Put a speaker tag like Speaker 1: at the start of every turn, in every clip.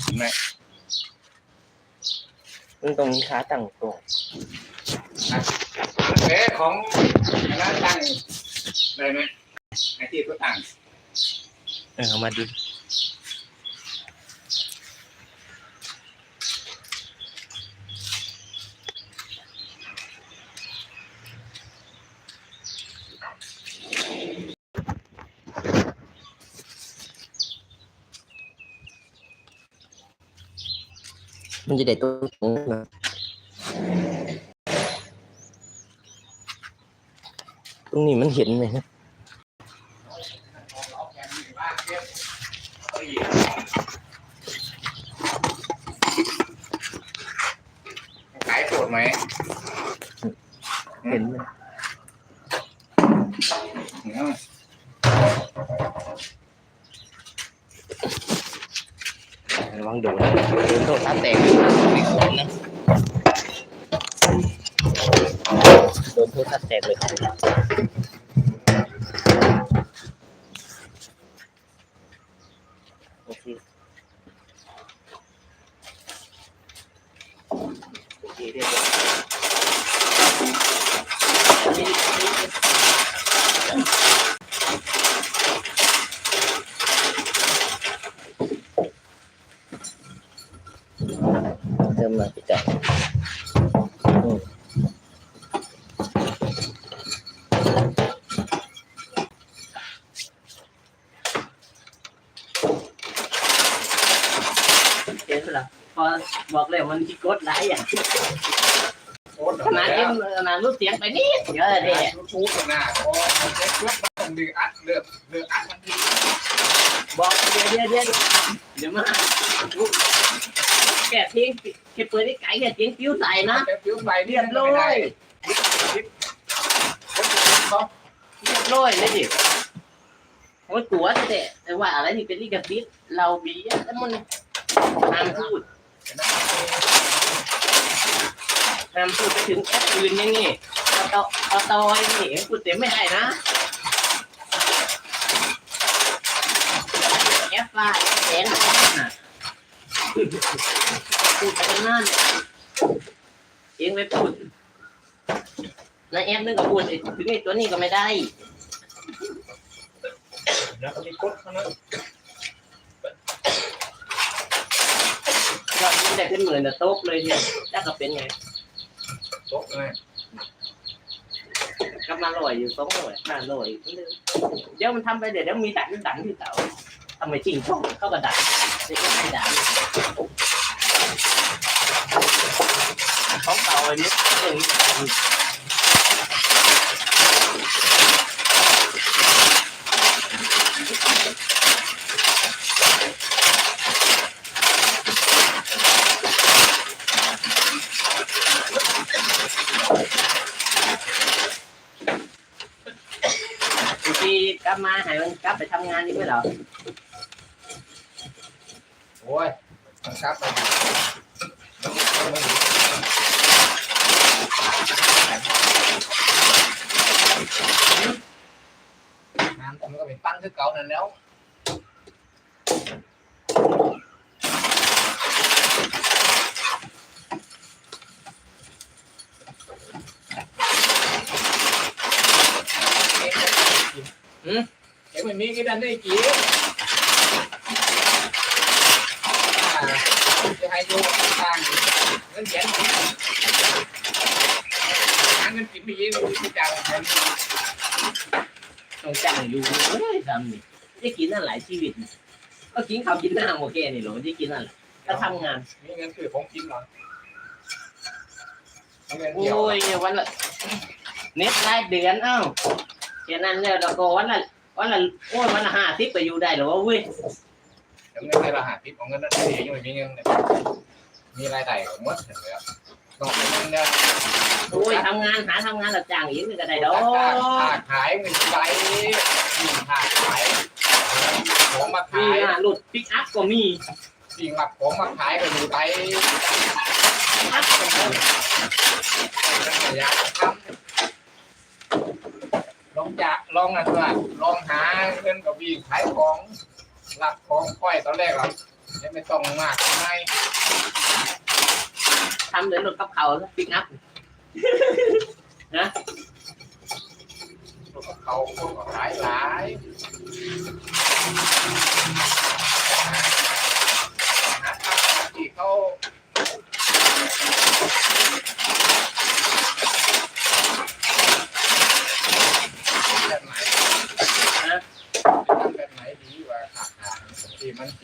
Speaker 1: เห็นไหม
Speaker 2: มันตรงนี้ขาตั้งตรง
Speaker 1: เอ๊ะของอันนั้นตั้งได้ไหมไอ้ที่ก็ตั้ง
Speaker 2: เออเอามาดู มันจะได้ตรงตรงนะตรงนี้มันเห็นไหมฮะ
Speaker 1: ขายโสดไหม
Speaker 2: เห็นไหม
Speaker 1: เนี่ย
Speaker 2: ระวังโดนนะโดนโทษท้าแตกไม่ควรนะโดนโทษท้า แตกเลยโอเคโอเคเรียบร้อยเริ่มมาปิดจับอืม
Speaker 3: เห็นหรอพอ บอกเลยมันที่กดหลายอย่าง
Speaker 1: โอ้
Speaker 3: ขนาดนี้ขนาดรูปเสียงไปนิดเดียวเลย
Speaker 1: ยูทูบหน้าโอ้เช็คเลือกมันต้องดึงอัดเลือกเลือกอัดมันดี
Speaker 3: บอกเดี๋ยวเดี๋ยวเดี๋ยวเดี๋ยวมาแกะทิ้งแกเปิดไอ้ไก่แกะทิ้งปิ้วใส่นะ
Speaker 1: เดี๋ยวผิวใบ
Speaker 3: เรี
Speaker 1: เรี
Speaker 3: ย
Speaker 1: ย
Speaker 3: บบร้
Speaker 1: ร้
Speaker 3: อ
Speaker 1: อย
Speaker 3: ยเรียบร้อยเลยดิโอ้ยตัวแต่แต่ว่าอะไรที่เป็นลิขสิทธิ์เราบีอะแล้วมันห้ามพูด ห้ามพูดไปถึงแอปอื่นอย่างงี้เอาต่อเอาต่อยนี่พูดเต็มไม่ได้นะแอปว่าแสนน่ะพูดไปนั่นเองไม่พูดในแอปนึงก็พูดไอ้ถึงไอ้ตัวนี้ก็ไม่ได้
Speaker 1: แล้วก็มีกดเท่านั้น
Speaker 3: ยอดนี้ ได้เป็นหมื่นแต่โต๊ะเลยเนี่ยแล้วก็เป็นไง
Speaker 1: โต๊ะเลย
Speaker 3: กำลังลอยอยู่สองลอยห้าลอยเดี๋ยวมันทำไปเดี๋ยวเดี๋ยวมีดังดังที่เต่าทำไมจริงช่องเข้ากับดังเด็กก็ไม่ดังของเต่าอันนี้เรื่องนี้บางทีกลับมาหายมัน กลับไปทำงานนี่ไม่เหรอ
Speaker 1: โอ้ยมันครับงานมันก็เป็นปั้นคือเก่านั่นแล้วเอ็ง ไม่มีกี่ดันได้กี่จะให้ดูต่างเงินเขียนหาเงินกินไม่ยินที่จัง
Speaker 3: ต้องจ้างอยู่เฮ้ยทำนี่จะกินนั่นหลายชีวิตก็กินข้าวกินน้ำโอเคนี่หรอจะกินนั่นก็ทำงาน
Speaker 1: มีเงินคือผมกินหรอ
Speaker 3: โอ้
Speaker 1: ยวย
Speaker 3: วันละเน็ตรายเดือนเอ้าแค่นั้นเนี่ยเราก็วันละ วันละโอ้ยวันละห้าสิบไปอยู่ได้หรอวะเว้ย
Speaker 1: เดี๋ยวเงินในรหัสทิปของเงินนั่นเองยังไม่มีเงินมีรายได้ของมดเห็นไหมครับต้องเป็นเงินเนี่ย
Speaker 3: โอ้ยทำงานหาทำงานรับจ้างอีกนี่ก็ได้ดอก
Speaker 1: ค่าขายเงินไรค่าขายของมา
Speaker 3: มี
Speaker 1: ขาย
Speaker 3: งานรถปิกอัพก็มี
Speaker 1: สิ่งหลักของมาขายก็อยู่ไป
Speaker 3: อัพก็มี
Speaker 1: อยากทำล องจะลองนะเพื่อนลองหาเงินกับวิ่งขายของหลักของค่อยตอนแรกเรายังไม่ต้องมากไม่
Speaker 3: ทำเหมือนรถกับเขาปิกอัพ
Speaker 1: ลูกเขาคนก็หลายหลายที่เขาแบบไหนแบบไหนดีกว่าขาขา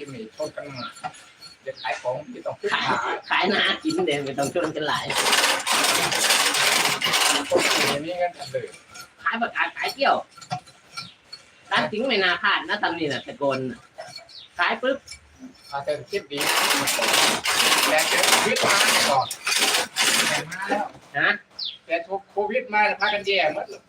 Speaker 1: ที่มันกินหมี่ต้นกันมาจะขายของที่ต้องขึ้น
Speaker 3: ขาย
Speaker 1: ขา
Speaker 3: ขายหนากินเด่นไม่ต้องชนกันหลาย
Speaker 1: ต้นที่นี่เงินกันเลย
Speaker 3: ขายประกาศขายเที่ยวร้านทิ้งไม่นาพลาดนะทำนี่น่ะตะโกนน่ะขายปุ๊บ
Speaker 1: อาจจะคิดดีแต่เจอโควิดมาก่อนแต่มาแล้ว
Speaker 3: นะ
Speaker 1: แต่ทุกโควิดมาพากันแย่หมดเลย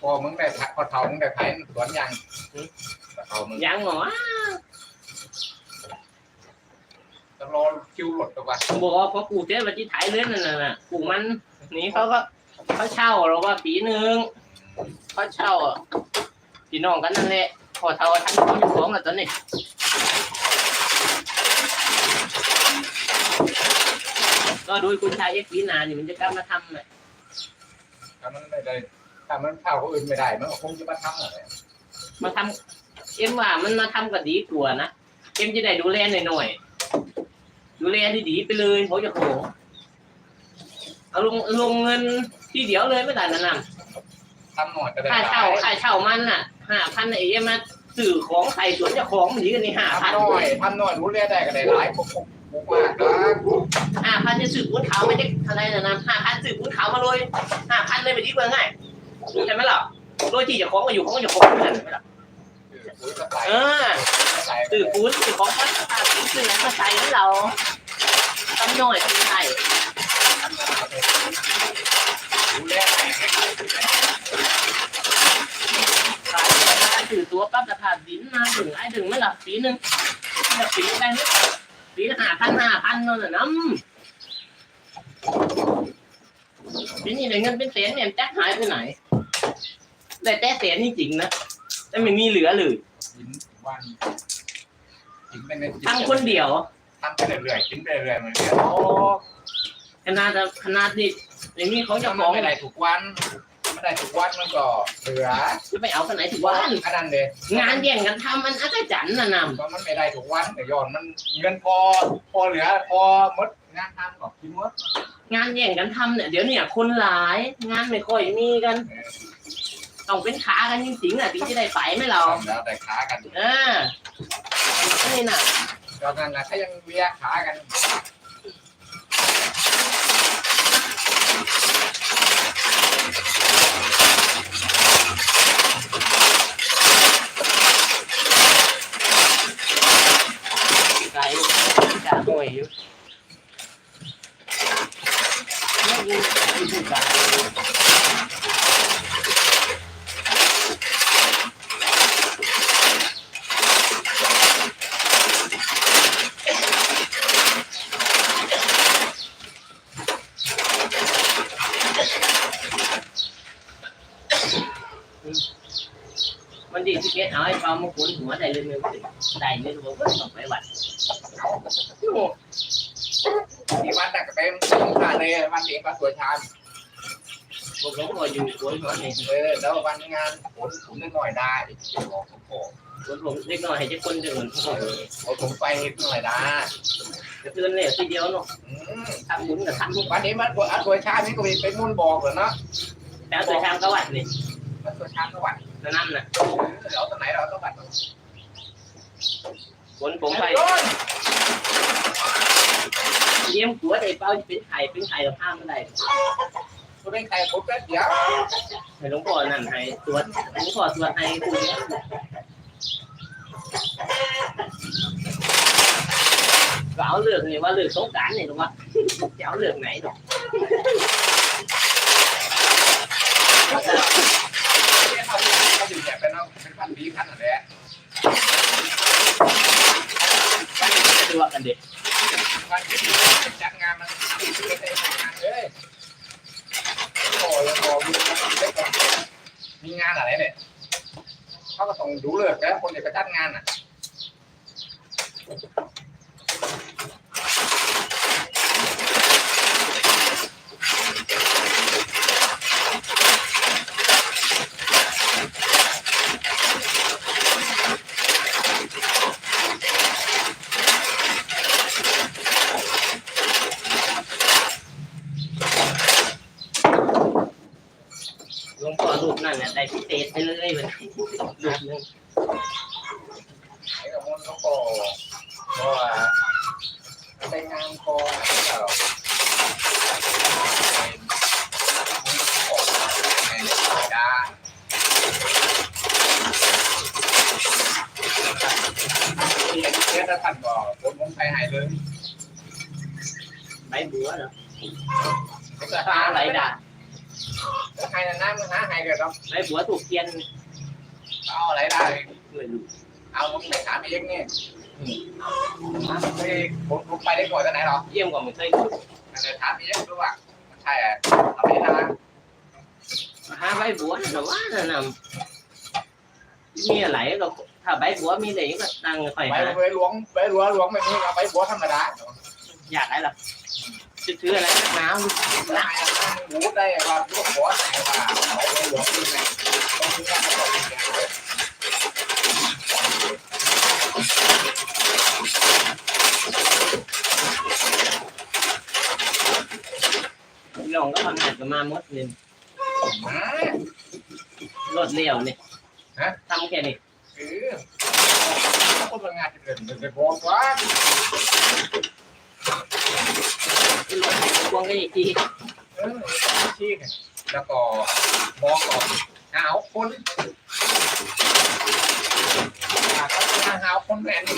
Speaker 1: พอมึงได้พอเท่ามึงได้ไถสวนยังพอเท่ามึง
Speaker 3: ยังหมอ
Speaker 1: จะรอคิวหลดตัว
Speaker 3: บอกว่าพอปลูกเจ๊วันที่ถ่ายเลื่อนนั่นน่ะปลูกมันนี่เขาก็เขาเช่าเราว่าปีหนึ่งเขาเช่าอะพี่น้องกันนั่นแหละพอเท่าทั้งของอยู่ของแล้วตอนนี้ก็โดยคุณชายเอ็กซ์ปีนานี่มันจะกล้ามาทำอะ
Speaker 1: ถ้ามันไม่ได้ถ้ามันเข้าคนอื่นไม่ได้ มันก็คงจะมาทำอะไร
Speaker 3: มาทำเอ็มว่ามันมาทำก็ดีกว่านะเอ็มจะได้ดูแลหน่อยๆ ดูแลดีๆไปเลยเขาจะโขงเอาลงลงเงินที่เดียวเลยไม่ได้นะนำ
Speaker 1: ทำหน่อยก็ได้
Speaker 3: ค่าเช่าค่าเช่ามันน่ะห้าพันไอ้เอ็มมาสื่อของใส่สวนเจ้าของมันดีกันนี่ห้าพัน
Speaker 1: ทำหน่อยทำหน่อยรู้เรียได้ก็ได้หลายพวกพวกพวกมากนะ
Speaker 3: ห้าพันจะสื่อพุ้นเขาไม่ได้อะไรนะนำห้าพันสื่อพุ้นเขามาเลยห้าพันเลยไปดีกว่าง่ายใช่ไหมล่ะโดยที่เจ้าของก็อยู่ของเจ้าของเหมือนกันไหมล่ะ
Speaker 1: ปุ๋ยก็ใส่
Speaker 3: เออ
Speaker 1: ใส่
Speaker 3: สื่อปูนสื่อของพันาสื่อสื่อนั้นมาใส่ให้เราทำหน่อยทำไทย
Speaker 1: รู้เรียได้
Speaker 3: ขายไปถือตัวปั๊บจะผ่านดินมาถึงไอ้ถึงไม่หลับปีหนึ่งหลับปีได้ไหมปีละห้าพันห้าพันนั่นน่ะน้ำปีนี้ได้เงินเป็นแสนเนี่ยแจ๊คหายไปไหนได้แต่แสนจริงๆนะ แต่ไม่มีเหลือเลย
Speaker 1: กินวันกินไปใน
Speaker 3: ทำคนเดียว
Speaker 1: ทำไปเรื่อยๆกินไปเรื่อยๆมันเรื่อย
Speaker 3: โอ้ขนาดขนาดนี้อย่างนี้เขาจะ
Speaker 1: ถ้า
Speaker 3: ฟ้อง
Speaker 1: ไม่ได้ทุกวันไม่ได้ทุกวันมันก็เหลือ
Speaker 3: จะไปเอาขนาดถึงวัน
Speaker 1: อันนั้นเลย
Speaker 3: งานแย่งกันทำมันอัศจรรย์นะน
Speaker 1: ก็มันไม่ได้ทุกวันแต่ย้อนมันเงินพอพอเหลือพอมดงานทำก็กินมดำ
Speaker 3: งานแย่งกันทำเนี่ยเดี๋ยวเนี่ยคนหลายงานไม่ค่อยมีกัน ต้องเป็นขากันจริงๆอะถึงจะได้ไปไหมเรา
Speaker 1: แล้วแต่ขากัน
Speaker 3: เออนี่น่ะ
Speaker 1: ตอนนั้นนะถ้ายังเวียขากัน
Speaker 3: ไก่จ่าห่วยอยู่ไม่ยินยินจ่า มันดีที่เกตเอาไอ้ปลามาขนหัวได้เลยนึงได้เลยผมก็ต้องไปวัด
Speaker 1: ที่วัดน่ะก็เป็นขาเลยวันเองก็สวยชาม
Speaker 3: ผมก็อยู่ขนหัวเนี่ย
Speaker 1: เออแล้ววันงานผลผมนิดหน่อยได้บอกผมบอก
Speaker 3: ขนผมเล็กน้อยให้เจ้าคนเดิน
Speaker 1: เออเอาผมไปนิดหน่อยได้
Speaker 3: จะเตือนเลยทีเดียวเนาะ
Speaker 1: อืม
Speaker 3: ทำบุญกับทำบุญ
Speaker 1: วันนี้มันอัดสวยชามนี่ก็มีเป็นมุ่นบอกเหรอเนาะ
Speaker 3: แล้วแต่ทางกวัดนี่
Speaker 1: มันสวยชามก็วัด
Speaker 3: นั่นน่ะ
Speaker 1: เราตรงไหนเราต้องวัด
Speaker 3: ขนผมไปเยี่ยมหัวไอ้เป้าจะเป็นไข่เป็นไข่กับผ้าไม่ได้
Speaker 1: ตัวเองใครปุ๊บแป๊บเดียว
Speaker 3: ให้หลวงพ่อนั่นให้ตรวจหลวงพ่อตรวจให้คุณเนี่ย ก็เอาเลือกนี่ว่าเลือกสงกรารนี่หรอวะจะเอาเลือกไหนหรอก
Speaker 1: เขาเขาอยู่แค่เป็นเอาเป็นพันปีพันอะไร
Speaker 3: สะดวกกันเด็ก
Speaker 1: พันปีจัดงานมันติดไม่ได้งานเลยโอ้ยโอ้ยมีงานอะไรเนี่ยเขาก็ต้องดูเลิกแล้วคนเดียวก็จัดงานอ่ะ
Speaker 3: น้ำ
Speaker 1: มันหาหายเลยครับ
Speaker 3: ใบบัวถูกเทียน
Speaker 1: เอาอะไรได้
Speaker 3: ไม่รู้
Speaker 1: เอามึงไปถามเองนี่ไปผมผมไปได้ก่อนตอนไหนหรอ
Speaker 3: เยี่ยมกว่าไม่เคยดู
Speaker 1: อันนี้ถามเองดูว่าใช่อะทำไม่ได้
Speaker 3: หาใบบัวน่ะแต่ว่าน่ะนะมีอะไรก็ถ้าใบบัวมีอะไรก็ตั้งค่อย
Speaker 1: ไป
Speaker 3: หา
Speaker 1: ไปหลวงไปหลวงหลวงแบบนี้เอาไปบัวธรรมดา
Speaker 3: อยากอะไรล่ะ จะถืออะไรนักหนาว
Speaker 1: ได้หมูได้ว่าลูกหัวไหนว่าเอาไปหลวงที่ไหนต้องถึงการตอบอย่าง
Speaker 3: ลองก็ทำงานกับมามดเลย
Speaker 1: มาร
Speaker 3: ถเลี้ยวนี่ทำแค่นี้
Speaker 1: เออแล้วก็ทำงานจะเดินไปบอกว่า
Speaker 3: รถควงก็อีกที
Speaker 1: เออชี้แล้วก็บอกก่อนหาวคนถ้าหาวคนแม่นี่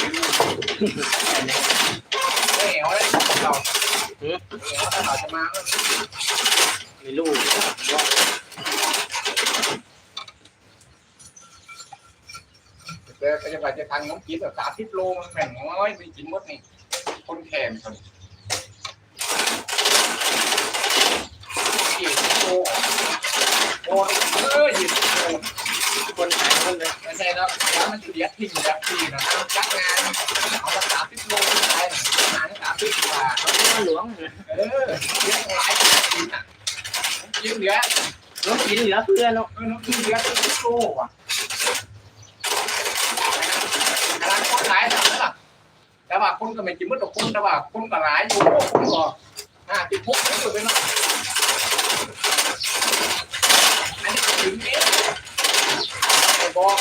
Speaker 1: ไม่เอาเลยเราถ้าเราจะมา
Speaker 3: ไม่รู้
Speaker 1: เจอไปจะไปจะทางน้องกินแบบสามสิบโลมันแบ่งน้อยไปกินหมดนี่คนแข่งคน ยี่สิบโลโอ้เออยี่สิบโล
Speaker 3: คนหายคนเลย
Speaker 1: ไม่ใช่แล้วแล้วมันเสียทิ้งแบบที่นะจัดงานเอามาสามสิบโลไปงานสามสิบกว่า
Speaker 3: เขาเรียกว่าหลวงนะ
Speaker 1: เออเลี้ยงหลายกินอะกินเหลือ
Speaker 3: หลวงกินเหลือเพื่อนเนาะ
Speaker 1: น้องกินเหลือสิบโลว่ะกำลังคนหลายทำนั่นแหละแต่ว่าคนก็ไม่กินมืดกับคนแต่ว่าคนก็หลายอยู่คนก็อ่าติดพุกนี่อยู่เป็น อันนี้ถึงนี้ไอ้บอก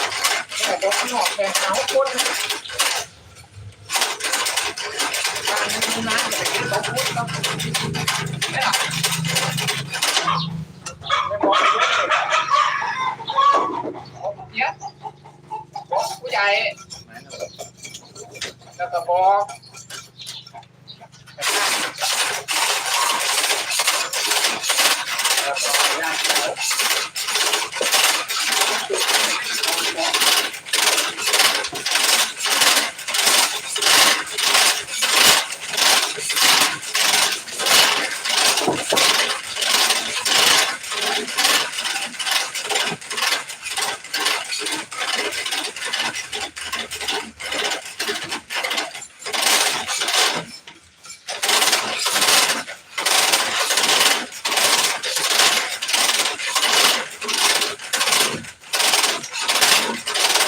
Speaker 1: ไอ้บอกข้างนอกแข่งหาคนการนี้น้ำจะไปกินสองคนต้องไม่หรอกไม่บอกไม่รู้เลยบอกเยอะบอกผู้ใหญ่แล้วก็บอก แล้วก็ญาติเขาเ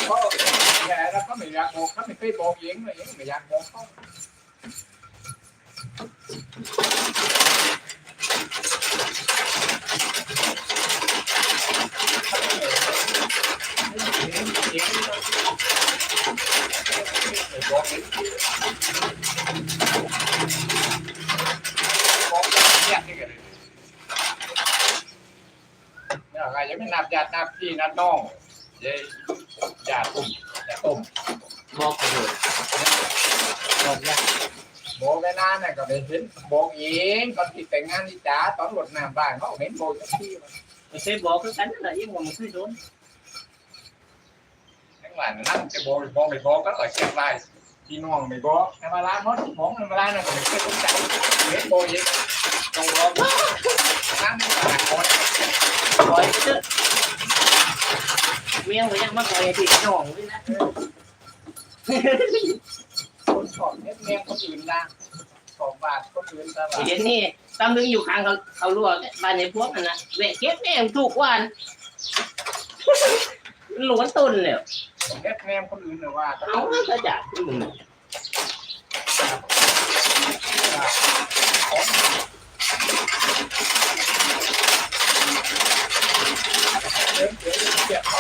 Speaker 1: ขา แล้วเขาไม่อยากบอกเขาไม่เคยบอกเองเลยเองไม่อยากบอกเขาเนี่ยอะไรยังไม่นับญาตินับพี่นับน้องเย้ญาติตุ่ม
Speaker 3: บอกไปเลย
Speaker 1: บอกญาติบอกไป นานน่ะก็ได้เห็นบอกเองตอนที่แต่งงานนี่จ้าตอนรดน้ำบ้านเขาเห็นบอกอย่างที่มัน
Speaker 3: ไม่เคยบอกคือกันนั่นแหละยังบ่มันเคยโดน
Speaker 1: ทั้งหลายนั่งจะบอกบอกไม่บอกก็เลยเช็คไล่พี่น้องไม่บอกในเวลาหมดบอกในเวลาน่ะก็ไม่เคยสนใจเห็นบอกเองต้องบอกนั่งไม่ได้คน
Speaker 3: ปล่อยไปเถอะเมียงก็ยังมาปล่อยให้พี่น้องด้วยนะ
Speaker 1: คนชอบเน็ตเมียคนอื่นนะ สองบาทคนอื่นตลาด
Speaker 3: เดี๋ยวนี้ตำลึงอยู่ข้างเขาเขาลวกบ้านในพวกมันนะแวะเก็บแม่งทุกวันหลวนต้นเลย
Speaker 1: เน็ตเมียคนอื่นนะว่า
Speaker 3: เอาก็จะมึง
Speaker 1: เดินเดินเก็บเขา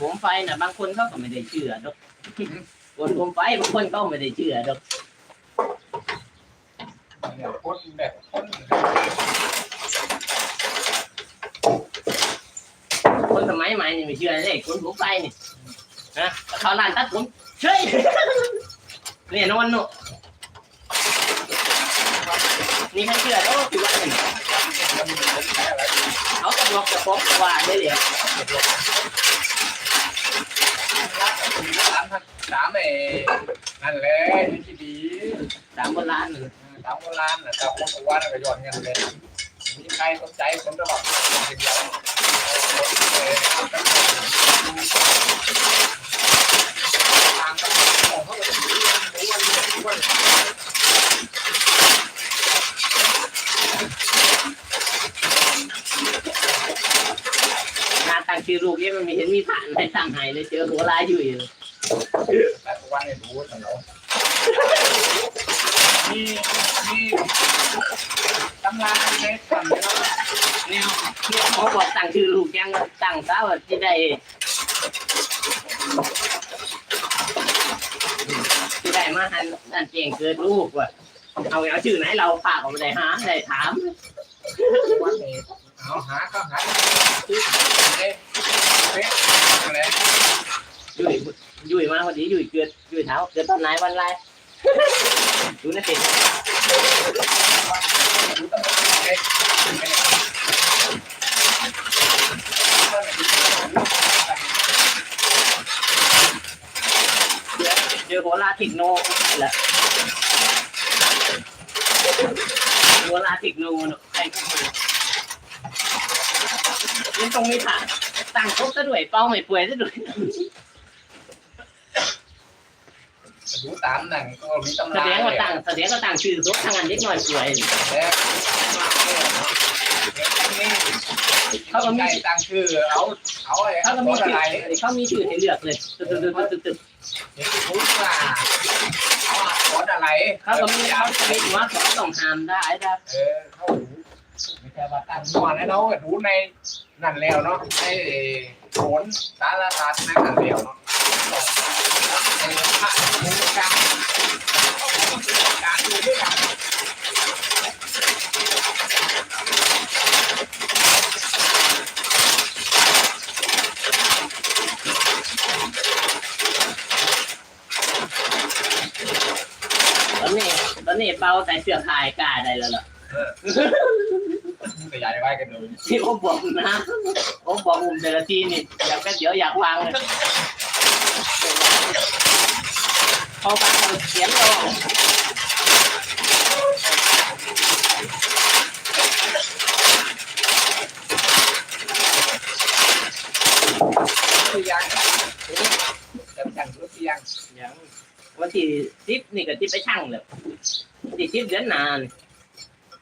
Speaker 3: ผมไฟน่ะบาง คนเขาก็ไม่ได้เชื่อดอกคนผมไฟบางคนก็ไม่ได้เชื่อดอก
Speaker 1: เนี่ยคนแบบคน
Speaker 3: คนสมัยใหม่นี่ไม่เชื่อเลยคนผมไฟนี่นะเขาร้านตัดผมเฉยเนี่ยนอนเนอะนี่ใครเชื่อแล้วคือว่าเนี่ย
Speaker 1: เขา
Speaker 3: จะบอกจะฟ้องว่าได้เลย
Speaker 1: พันสามเอนั่นแหละที่ดี
Speaker 3: สามโบราณ
Speaker 1: สามโบราณนะแต่คนบอกว่าก็ย้อนเงินเลยมีใครสนใจคนตลอดเดียวทางก็ของเขาเลยรู้ว่ารู้ว่า
Speaker 3: งานตั้งชื่อลูกเนี่ยมันมีเห็นมีผ่านในสั่งไห้เลยเจอหัวลายอยู่อยู่
Speaker 1: แต่ วันนี้รู้ตลอดมีมีตำราในทำแล้ว
Speaker 3: เนี่ยเนี่ยเขาบอกตั้งชื่อลูกยังตั้งซะว่าที่ได้ที่ได้มาหันนั่นเจงเกิดลูกว่ะเอาเอาชื่อไหนเราฝากเอาไปได้หาได้ถาม
Speaker 1: วันนี้เอาหาก็หาที่เอ๊ะเอ๊ะอะไร
Speaker 3: ยุ่ย ยุ่ยมาพอดียุ่ยเกิดยุ่ยเท้าเกิดตอนไหนวันไรดูนะเต็มเจอโหัวลาทิกโนแหละโหัวลาทิกโนนะใครก็ไม่รู้ยังตรงนี้ค่ะตั้งครบซะด้วยเป้าไม่ป่วยซะด้วย
Speaker 1: ดูตามนั่นก็มีตำ
Speaker 3: แส
Speaker 1: รา
Speaker 3: ดงว่าตั้งแสดงว่าตั้งชื่อรถทางงานเล็กน้อยป่วย
Speaker 1: แล้วเขาก็มีตั้งชื่อเอาเอาไอ้
Speaker 3: เขา
Speaker 1: เขา
Speaker 3: ก็
Speaker 1: ก็
Speaker 3: มี
Speaker 1: มี
Speaker 3: ชื่อ
Speaker 1: อะไร
Speaker 3: เขามีชื่อให้เลือกเลยตึ๊ดตึ๊ดตึ๊ดตึ๊ดตึ๊ด
Speaker 1: เห็นพูดว่าเขาขออะไร
Speaker 3: เขาก็มีเขาจะมีว่าเขาต้องห้ามได้ได้
Speaker 1: เออเขาดูไม่ใช่ว่าตั้งมั่วนะเนาะดูในนั่นแล้วเนาะในโขนสารศาสตร์ในนั่นแล้วเนาะ
Speaker 3: ตอนนี้ตอนนี้เป้าใส่เสื้อคายกล้าได้แล้วเหรอ
Speaker 1: ขยายไว้กันดู
Speaker 3: ที่ผมบอกนะผมบอกผมแต่ละทีนี่อยากก็เดี๋ยวอยากวางเลย เขาฟังเขียนลง
Speaker 1: คือยังจะช่างรู้ยัง
Speaker 3: อย่างวันที่ทิปนี่ก็ทิปไปช่างเลยที่ทิปเดือนนาน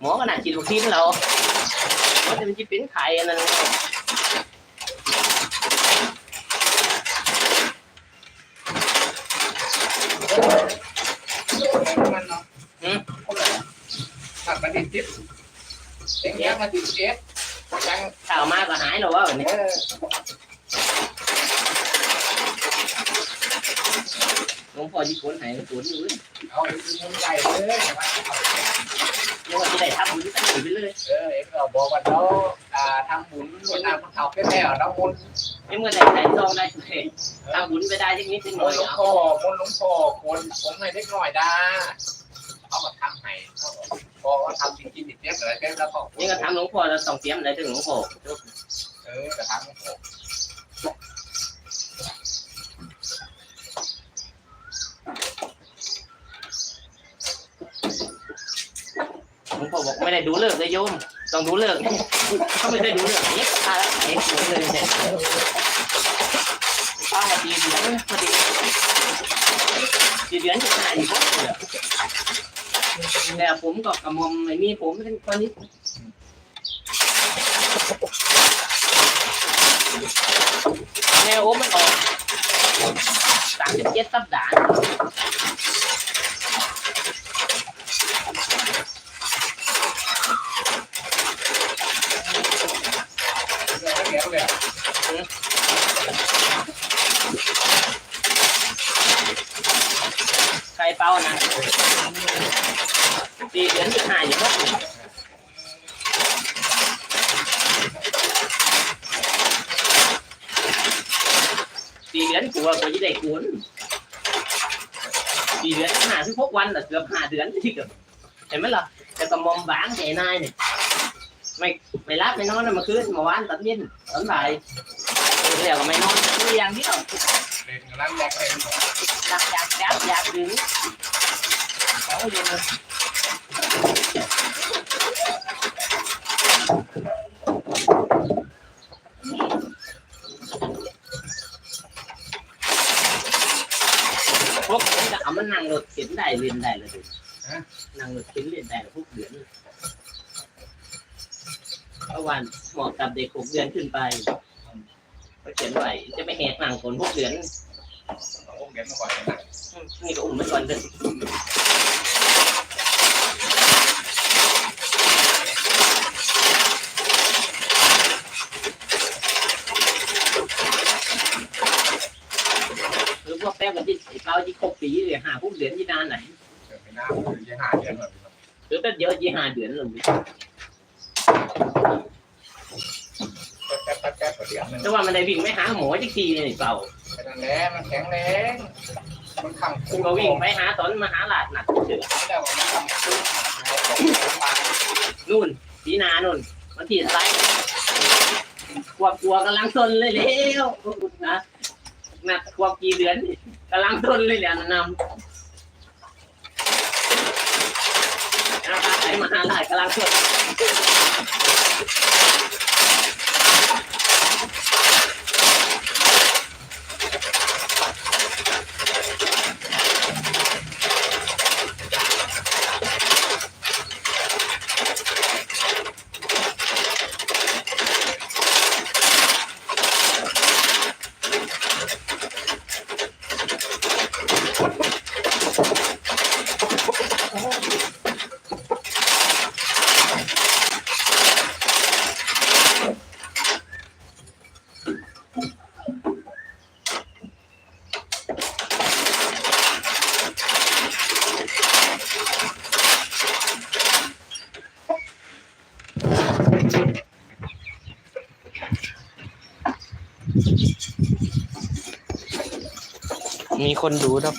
Speaker 3: หมอก็น่าฉีดวัคซีนเราว่าจะมันจะเป็นไข่อันนั้น
Speaker 1: มันเนาะตัดมาดิทิปเอ็งแย่มาดิเอฟยัง
Speaker 3: ข่าวมาก็หายแล้วว่าแบบนี้
Speaker 1: เออ
Speaker 3: หลวงพ่อที่คนหายก็ปวดอยู่เลย
Speaker 1: เอามุนใหญ่เลย
Speaker 3: เรียกว่าจะได้ทำบุญตั้งแต่ไปเลย
Speaker 1: เออเอ็งเราบอกว่าเราทำบุญคนนำคนเฒ่าแค่ๆเรามุน
Speaker 3: นี่มันได้ได้ซองได้เลยทำบุญไปได้ยังนิดนึงหน่อนย
Speaker 1: หลวงพ่อมนหลวงพ่อคนผมให้เล็กน้อยได้เขามาทำให้เขาพอว่าทำจริงๆติดเตี้ยอะไรเต้แล้วก็
Speaker 3: นี่ก็ทำหลวงพ่อเราต้องเตรียมอะไรถึงหลวงพ่อ
Speaker 1: เออแต่ทำหลวงพ่อ
Speaker 3: หลวงพ่อบอกไม่ได้ดูเลิกเลยโยม ต้องดูเลิกเขาไม่ได้ดูเลิกเนี่ยพาแล้วไอ้หมดเลยเนี่ยป้ามาตีเดือนพอดีตีเดือนจะหายอยู่เลยแต่ผมก็กระมอมไม่มีผมเป็นตอนนี้แนวโอ้มันออกสามสิบเจ็ดสัปดาห์
Speaker 1: เดี๋ยวเดี๋ยวเลย
Speaker 3: ใครเป้านะตีเดือนจะหายอยู่ครับตีเดือนกลัวก ว่าจะได้กุนตีเดือนหาสิบหกวันแต่เกือบห้าเดือนที่เกือบเห็นไหมล่ะแต่ก็มอมบางใจนายเนี่ยไม่ไม่รับไม่นอนนะเมื่อคืนเมื่อวานตอนเย็นตอนบ่ายเรียกก็ไม่นอนคืออย่างเดียว
Speaker 1: เล่นกันนั่นแรกเลย
Speaker 3: อยากอยากอยากอยากดึงเขาเรียนพวกผ มจะเอามันนั่งรถเข็นได้เรียนได้เลยดินั่งรถเข็นเรียนได้ทุกเดือนเพราะวันเหมาะกับเด็กหกเดือนขึ้นไปก็เขียนไว้จะไม่แหกหนังคนหกเดือน
Speaker 1: ผมเก็บมาก่อนนะ
Speaker 3: นี่ก็อุ้มไว้ก่อนเด้อ หรือว่าแป้งมันที่เปาที่ครบปีเลยหาพวกเดือนที่นานไหน
Speaker 1: เกิดไม่น่าคือจะหาเดือนแบบ
Speaker 3: หรือก็เยอะยี่ห้าเดือนเลย
Speaker 1: แป๊บแป๊บแป๊บเดือนนึง
Speaker 3: แต่ว่ามันได้วิ่งไม่หาหมอจักทีนี่เปล่า
Speaker 1: แค่นั้นแหละมันแข็งแรงมันขัง
Speaker 3: คุณก็วิ่งไปหาตอนมาหาหลาดหนักเฉย
Speaker 1: ไม่ได้ว่ามันขังคู
Speaker 3: นู่นปีนานู่นวันที่ไซกลัวกลัวกำลังซนเลยเร็วนะ นักกลัวกี่เดือนกำลังต้นเลยแหละนำนะครับไปมหาลัยกำลังต้น คนดูนะ